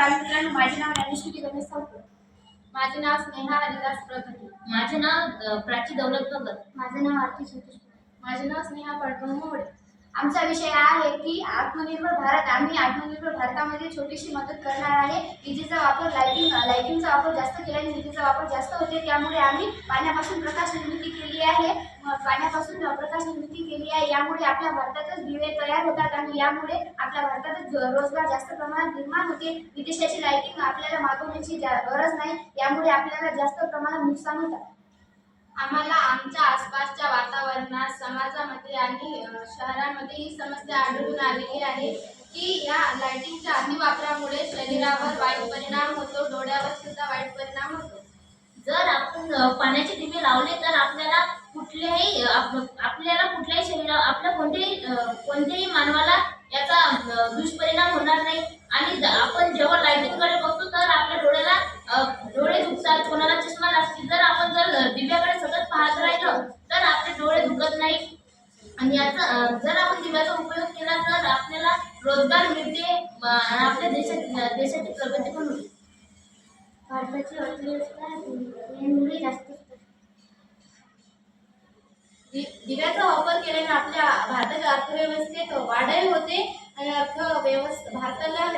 माझे नाव ज्ञानेश्वरी गणेश सावकर माझे नाव स्नेहा हरिदास प्रगती माझे नाव प्राची दौलत भगत. माझे नाव आरती संतोष माझे नाव स्नेहा पडकम मोडे आमचा विषय आहे की आत्मनिर्भर भारत. आम्ही आत्मनिर्भर भारतामध्ये छोटीशी मदत करणार आहे. विजेचा वापर लाईटिंग लाईटिंगचा वापर जास्त केल्याने विजेचा वापर जास्त होते. त्यामुळे आम्ही पाण्यापासून प्रकाश निर्मिती केली आहे. पाण्यापासून प्रकाश निर्मिती केली आहे. यामुळे आपल्या भारतातच दिवे तयार होतात आणि यामुळे आपल्या भारतातच रोजगार जास्त प्रमाणात निर्माण होते. विदेशाची लाईटिंग आपल्याला मागवण्याची जा- गरज नाही यामुळे आपल्याला जास्त प्रमाणात नुकसान होतात आम्हाला आमच्या आसपासच्या वातावरणात समाजामध्ये आणि शहरामध्ये ही समस्या आढळून आलेली आहे की या लाइटिंगच्या अतिवापरामुळे शरीरावर वाईट परिणाम होतो डोळ्यावर सुद्धा वाईट परिणाम होतो. जर आपण पाण्याचे दिवे लावले तर आपल्याला कुठल्याही आपल्याला कुठल्याही शरीरा आपल्या कोणत्याही कोणत्याही मानवाला याचा दुष्परिणाम होणार नाही. आणि आपण जेव्हा लाईटिंगकडे बघतो तर आपल्या डोळ्याला डोळे दुखतात कोणाला चष्मा लागते जर आपण जर दिव्याकडे सतत पाहत राहिलं तर आपले डोळे दुखत नाही. आणि याचा जर आपण दिव्याचा उपयोग केला तर आपल्याला रोजगार मिळते आपल्या देशात देशाची प्रगती पण होते भारताची अर्थव्यवस्था दिव्याचा वापर केल्याने आपल्या भारताच्या अर्थव्यवस्थेत वाढही होते आणि अर्थव्यवस्था भारताला